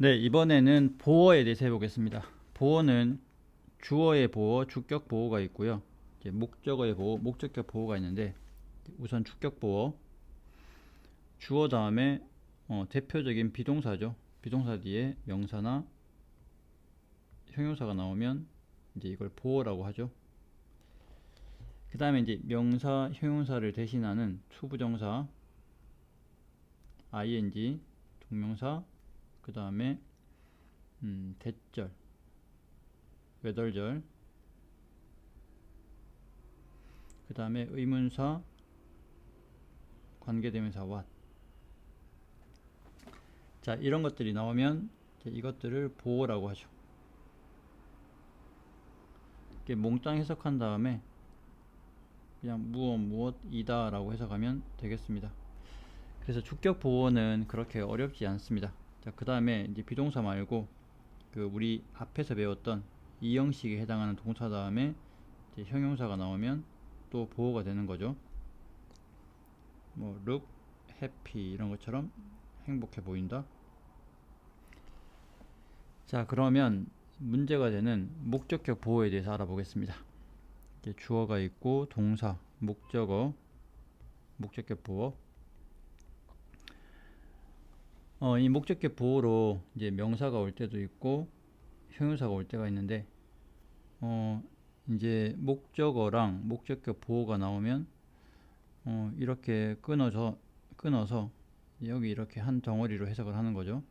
네, 이번에는 보어에 대해서 해보겠습니다. 보어는 주어의 보어, 주격 보어가 있고요. 목적어의 보어, 목적격 보어가 있는데 우선 주격 보어 주어 다음에 어, 대표적인 비동사죠. 비동사 뒤에 명사나 형용사가 나오면 이제 이걸 보어라고 하죠. 그 다음에 이제 명사, 형용사를 대신하는 투부정사, ing, 동명사, 그 다음에 음, 대절, 외덜절, 그 다음에 의문사, 관계대명사 what. 자 이런 것들이 나오면 이것들을 보호라고 하죠. 이렇게 몽땅 해석한 다음에 그냥 무엇 무엇 이다 라고 해석하면 되겠습니다. 그래서 주격 보호는 그렇게 어렵지 않습니다. 자, 그 다음에 이제 비동사 말고 그 우리 앞에서 배웠던 이 형식에 해당하는 동사 다음에 이제 형용사가 나오면 또 보호가 되는 거죠. 뭐 look happy 이런 것처럼 행복해 보인다. 자, 그러면 문제가 되는 목적격 보호에 대해서 알아보겠습니다. 주어가 있고 동사, 목적어, 목적격 보호. 어, 이 목적격 보호로 이제 명사가 올 때도 있고 형용사가 올 때가 있는데 어, 이제 목적어랑 목적격 보호가 나오면 어, 이렇게 끊어서 끊어서 여기 이렇게 한 덩어리로 해석을 하는 거죠.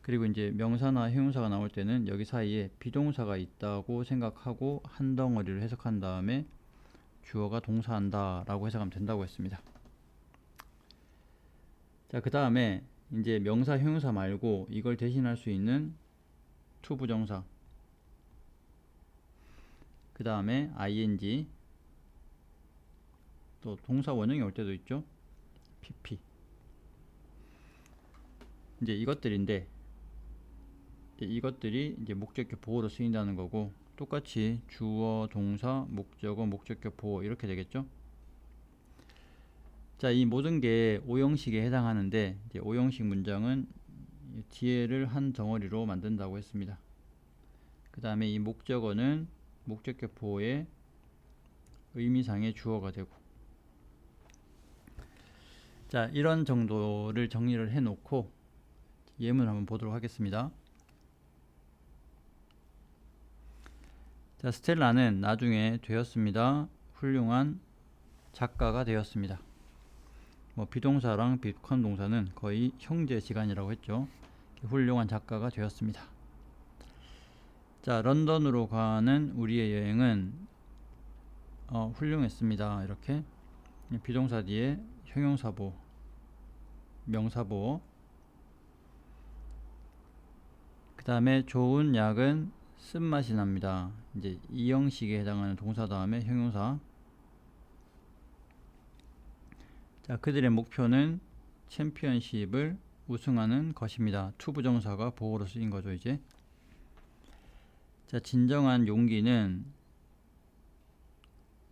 그리고 이제 명사나 형용사가 나올 때는 여기 사이에 비동사가 있다고 생각하고 한 덩어리를 해석한 다음에 주어가 동사한다 라고 해석하면 된다고 했습니다. 자, 그 다음에 이제 명사, 형용사 말고 이걸 대신할 수 있는 투부정사. 그 다음에 ing. 또 동사 원형이 올 때도 있죠. pp. 이제 이것들인데 이제 이것들이 이제 목적격 보호로 쓰인다는 거고 똑같이 주어, 동사, 목적어, 목적격 보호 이렇게 되겠죠. 자, 이 모든 게 오형식에 해당하는데 오형식 문장은 뒤에를 한 덩어리로 만든다고 했습니다. 그 다음에 이 목적어는 목적격 보호의 의미상의 주어가 되고 자, 이런 정도를 정리를 해 놓고 예문 한번 보도록 하겠습니다. 자, 스텔라는 나중에 되었습니다. 훌륭한 작가가 되었습니다. 뭐 비동사랑 비컨 동사는 거의 형제 시간이라고 했죠. 훌륭한 작가가 되었습니다. 자, 런던으로 가는 우리의 여행은 어, 훌륭했습니다. 이렇게 비동사 뒤에 형용사보, 명사보. 그 다음에 좋은 약은 쓴맛이 납니다. 이제 이 형식에 해당하는 동사 다음에 형용사. 자, 그들의 목표는 챔피언십을 우승하는 것입니다. 투부정사가 보호로 쓰인 거죠, 이제. 자, 진정한 용기는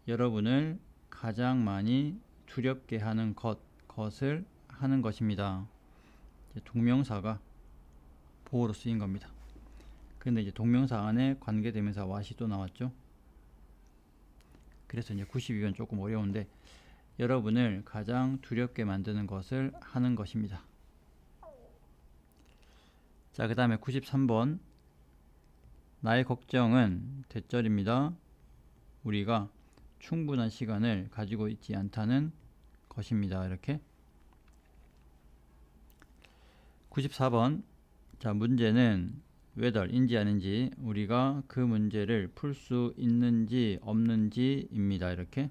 여러분을 가장 많이 두렵게 하는 것, 것을 하는 것입니다. 동명사가 보호로 쓰인 겁니다. 근데 이제 동명사 안에 관계대명사 what이 또 나왔죠. 그래서 이제 92번 조금 어려운데 여러분을 가장 두렵게 만드는 것을 하는 것입니다. 자, 그 다음에 93번 나의 걱정은 대절입니다. 우리가 충분한 시간을 가지고 있지 않다는 것입니다. 이렇게 94번 자 문제는 whether인지 아닌지 우리가 그 문제를 풀 수 있는지 없는지입니다. 이렇게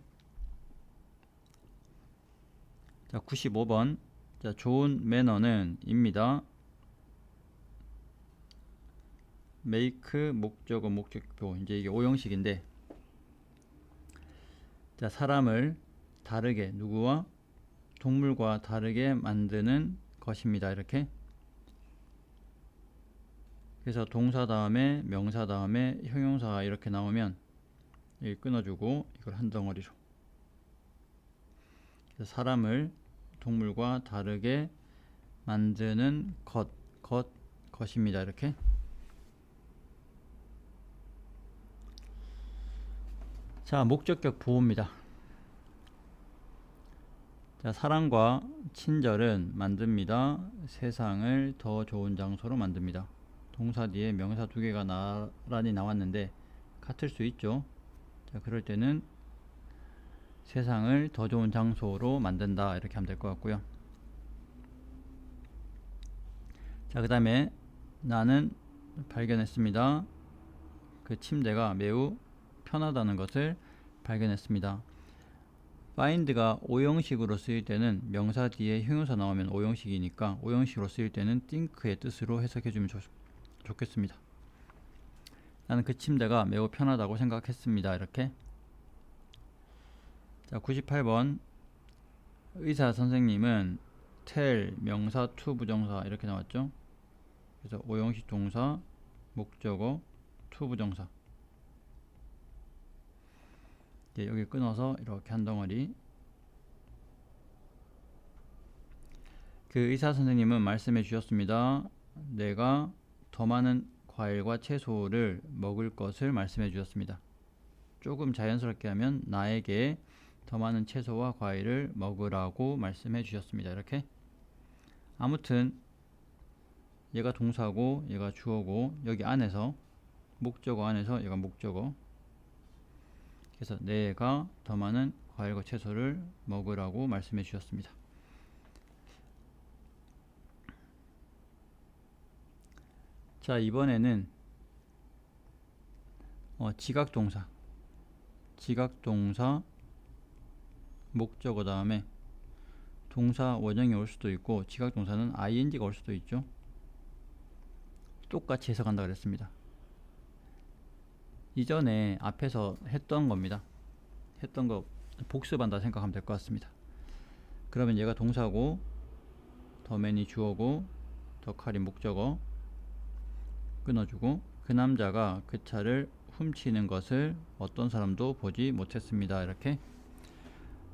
자 95번. 자 좋은 매너는 입니다. make 목적어 목적표. 이제 이게 오형식인데. 자 사람을 다르게 누구와? 동물과 다르게 만드는 것입니다. 이렇게. 그래서 동사 다음에 명사 다음에 형용사가 이렇게 나오면 여기 끊어주고 이걸 한 덩어리로 사람을 동물과 다르게 만드는 것 것, 것입니다. 이렇게. 자, 목적격 보호입니다. 자, 사랑과 친절은 만듭니다. 세상을 더 좋은 장소로 만듭니다. 동사 뒤에 명사 두 개가 나란히 나왔는데 같을 수 있죠. 자, 그럴 때는 세상을 더 좋은 장소로 만든다 이렇게 하면 될 것 같고요. 자, 그 다음에 나는 발견했습니다. 그 침대가 매우 편하다는 것을 발견했습니다. find가 오형식으로 쓰일 때는 명사 뒤에 형용사 나오면 오형식이니까 오형식으로 쓰일 때는 think의 뜻으로 해석해 주면 좋겠습니다. 나는 그 침대가 매우 편하다고 생각했습니다. 이렇게 자 98번 의사 선생님은 tell 명사 to 부정사 이렇게 나왔죠. 그래서 오형식 동사 목적어 to 부정사 예, 여기 끊어서 이렇게 한 덩어리 그 의사 선생님은 말씀해 주셨습니다. 내가 더 많은 과일과 채소를 먹을 것을 말씀해 주셨습니다. 조금 자연스럽게 하면 나에게 더 많은 채소와 과일을 먹으라고 말씀해 주셨습니다. 이렇게 아무튼 얘가 동사고 얘가 주어고 여기 안에서 목적어 안에서 얘가 목적어 그래서 내가 더 많은 과일과 채소를 먹으라고 말씀해 주셨습니다. 자 이번에는 어, 지각동사 지각동사 목적어 다음에 동사 원형이 올 수도 있고 지각 동사는 ing가 올 수도 있죠 똑같이 해석한다 그랬습니다 이전에 앞에서 했던 겁니다. 했던 거 복습한다 생각하면 될 것 같습니다. 그러면 얘가 동사고 더맨이 주어고 더 칼이 목적어 끊어주고 그 남자가 그 차를 훔치는 것을 어떤 사람도 보지 못했습니다. 이렇게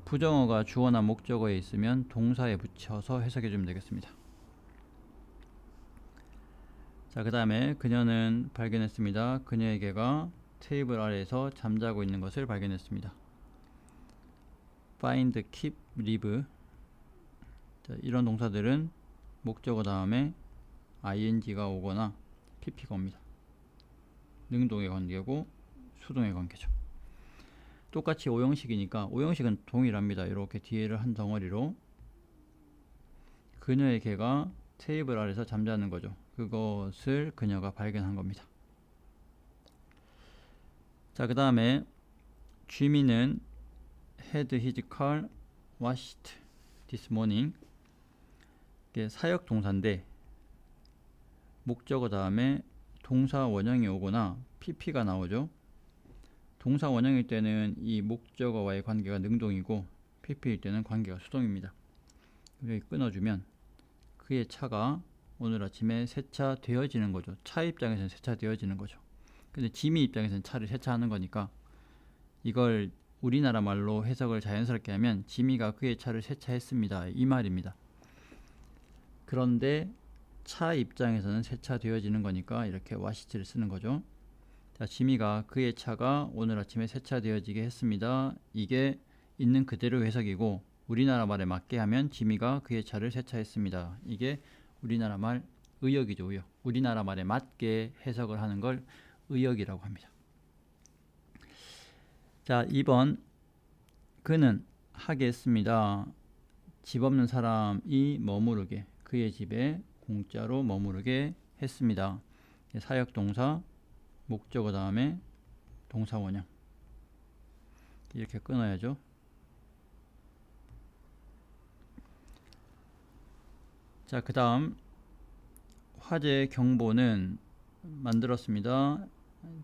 부정어가 주어나 목적어에 있으면 동사에 붙여서 해석해 주면 되겠습니다. 자, 그 다음에 그녀는 발견했습니다. 그녀에게가 테이블 아래에서 잠자고 있는 것을 발견했습니다. find, keep, leave 자, 이런 동사들은 목적어 다음에 ing가 오거나 pp가 옵니다. 능동의 관계고 수동의 관계죠. 똑같이 오형식이니까 오형식은 동일합니다. 이렇게 뒤에를 한 덩어리로 그녀의 개가 테이블 아래서 잠자는 거죠. 그것을 그녀가 발견한 겁니다. 자, 그 다음에 Jimmy는 had his car washed this morning. 이게 사역 동사인데 목적어 다음에 동사 원형이 오거나 pp가 나오죠. 동사 원형일 때는 이 목적어와의 관계가 능동이고 pp일 때는 관계가 수동입니다. 여기 끊어주면 그의 차가 오늘 아침에 세차 되어지는 거죠. 차 입장에서는 세차 되어지는 거죠. 근데 지미 입장에서는 차를 세차하는 거니까 이걸 우리나라 말로 해석을 자연스럽게 하면 지미가 그의 차를 세차했습니다. 이 말입니다. 그런데 차 입장에서는 세차되어지는 거니까 이렇게 와시치를 쓰는 거죠. 자, 지미가 그의 차가 오늘 아침에 세차되어지게 했습니다. 이게 있는 그대로 해석이고 우리나라 말에 맞게 하면 지미가 그의 차를 세차했습니다. 이게 우리나라 말 의역이죠, 의역. 우리나라 말에 맞게 해석을 하는 걸 의역이라고 합니다. 자, 2번 그는 하겠습니다. 집 없는 사람이 머무르게 그의 집에 공짜로 머무르게 했습니다. 사역 동사 목적어 다음에 동사 원형 이렇게 끊어야죠. 자, 그 다음 화재 경보는 만들었습니다.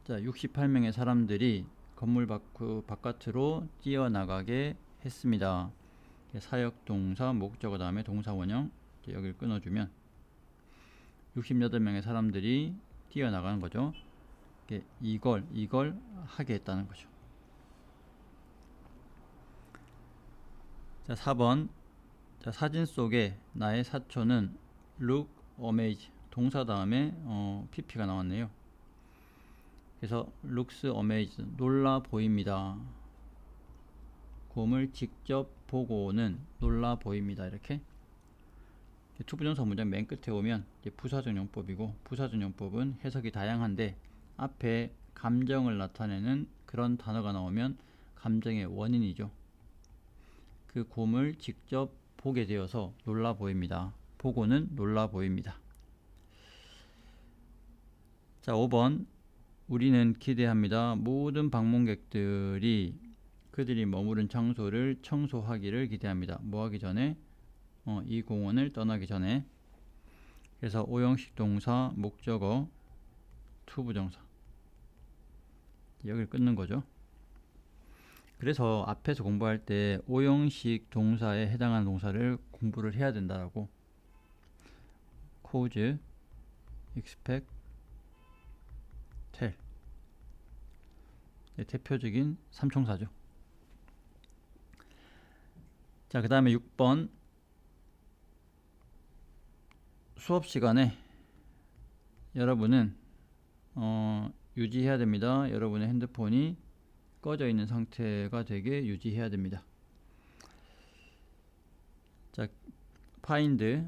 자, 68명의 사람들이 건물 밖, 바깥으로 뛰어나가게 했습니다. 사역 동사 목적어 다음에 동사 원형 여기를 끊어주면 68명의 사람들이 뛰어나가는 거죠. 이걸 이걸 하게 했다는 거죠. 자, 4번 자, 사진 속에 나의 사촌은 look amazed 동사 다음에 어, pp가 나왔네요. 그래서 looks amazed 놀라 보입니다. 곰을 직접 보고는 놀라 보입니다. 이렇게 투부정사 문장 맨 끝에 오면 이제 부사적 용법이고 부사적 용법은 해석이 다양한데 앞에 감정을 나타내는 그런 단어가 나오면 감정의 원인이죠. 그 곰을 직접 보게 되어서 놀라 보입니다. 보고는 놀라 보입니다. 자, 5번. 우리는 기대합니다. 모든 방문객들이 그들이 머무른 장소를 청소하기를 기대합니다. 뭐 하기 전에? 어, 이 공원을 떠나기 전에. 그래서 오형식 동사, 목적어, 투부정사. 여기를 끊는 거죠. 그래서 앞에서 공부할 때 오형식 동사에 해당하는 동사를 공부를 해야 된다라고 cause, expect, tell 네, 대표적인 삼총사죠. 자, 그 다음에 6번 수업 시간에 여러분은 어, 유지해야 됩니다. 여러분의 핸드폰이 꺼져 있는 상태가 되게 유지해야 됩니다. 자, find,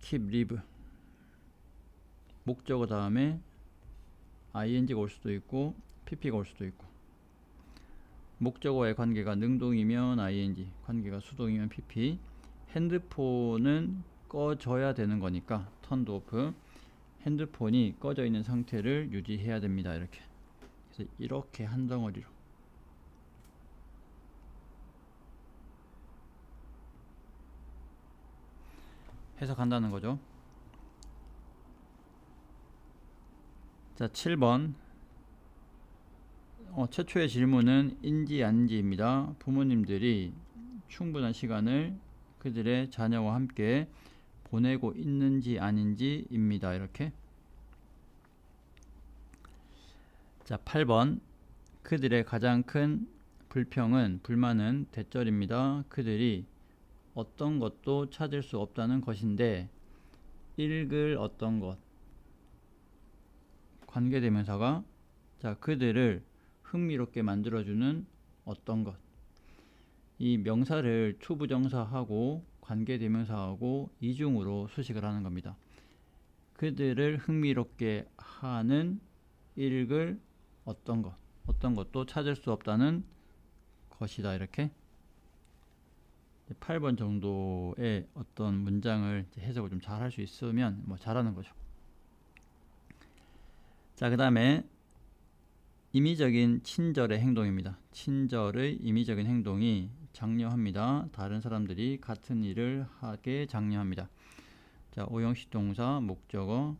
keep, leave 목적어 다음에 ing가 올 수도 있고 pp가 올 수도 있고 목적어의 관계가 능동이면 ing, 관계가 수동이면 pp 핸드폰은 꺼져야 되는 거니까 턴드 오프 핸드폰이 꺼져 있는 상태를 유지해야 됩니다. 이렇게 그래서 이렇게 한 덩어리로 해석한다는 거죠. 자, 7번. 어, 최초의 질문은 인지 아닌지입니다. 부모님들이 충분한 시간을 그들의 자녀와 함께 보내고 있는지 아닌지입니다. 이렇게. 자, 8번. 그들의 가장 큰 불평은, 불만은 대절입니다. 그들이 어떤 것도 찾을 수 없다는 것인데, 읽을 어떤 것. 관계대명사가, 자, 그들을 흥미롭게 만들어주는 어떤 것. 이 명사를 투부정사하고 관계대명사하고 이중으로 수식을 하는 겁니다. 그들을 흥미롭게 하는 읽을 어떤 것, 어떤 것도 찾을 수 없다는 것이다. 이렇게 8번 정도의 어떤 문장을 해석을 좀 잘 할 수 있으면 뭐 잘하는 거죠. 자, 그 다음에 임의적인 친절의 행동입니다. 친절의 임의적인 행동이 장려합니다. 다른 사람들이 같은 일을 하게 장려합니다. 자, 오형식 동사, 목적어,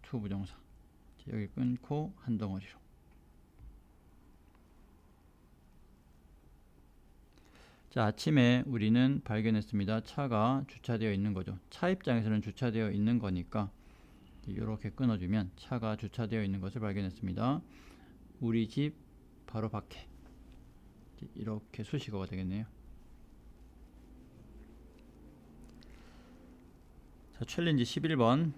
투 부정사. 자, 여기 끊고 한 덩어리로. 자, 아침에 우리는 발견했습니다. 차가 주차되어 있는 거죠. 차 입장에서는 주차되어 있는 거니까 이렇게 끊어주면 차가 주차되어 있는 것을 발견했습니다. 우리 집 바로 밖에 이렇게 수식어가 되겠네요. 자, 챌린지 11번.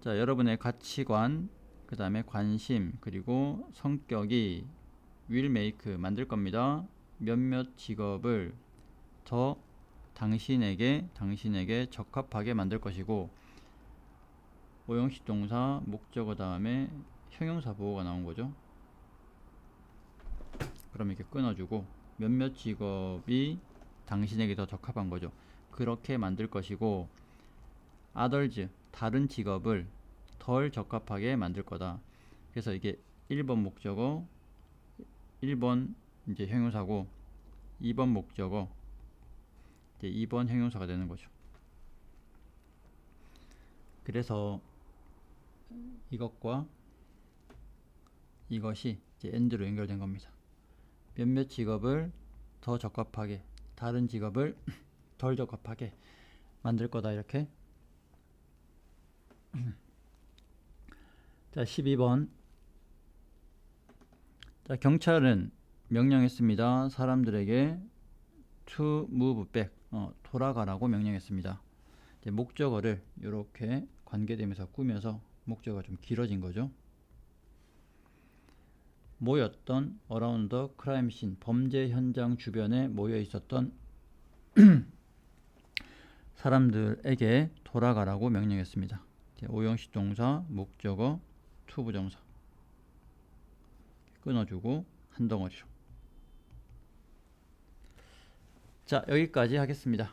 자, 여러분의 가치관, 그 다음에 관심, 그리고 성격이 will make 만들 겁니다. 몇몇 직업을 더 당신에게 당신에게 적합하게 만들 것이고 오형식 동사 목적어 다음에 형용사 보호가 나온 거죠. 그럼 이렇게 끊어주고 몇몇 직업이 당신에게 더 적합한 거죠. 그렇게 만들 것이고 others 다른 직업을 덜 적합하게 만들 거다. 그래서 이게 1번 목적어 1번 이제 형용사고 2번 목적어 이제 2번 형용사가 되는 거죠. 그래서 이것과 이것이 이제 end로 연결된 겁니다. 몇몇 직업을 더 적합하게, 다른 직업을 덜 적합하게 만들 거다 이렇게. 자, 12번. 자, 경찰은 명령했습니다. 사람들에게 to move back, 어, 돌아가라고 명령했습니다. 이제 목적어를 이렇게 관계되면서 꾸며서 목적어가 좀 길어진 거죠. 모였던 around the crime scene 범죄 현장 주변에 모여 있었던 사람들에게 돌아가라고 명령했습니다. 이제 오형식 동사, 목적어, 투부정사 끊어주고 한 덩어리로. 자 여기까지 하겠습니다.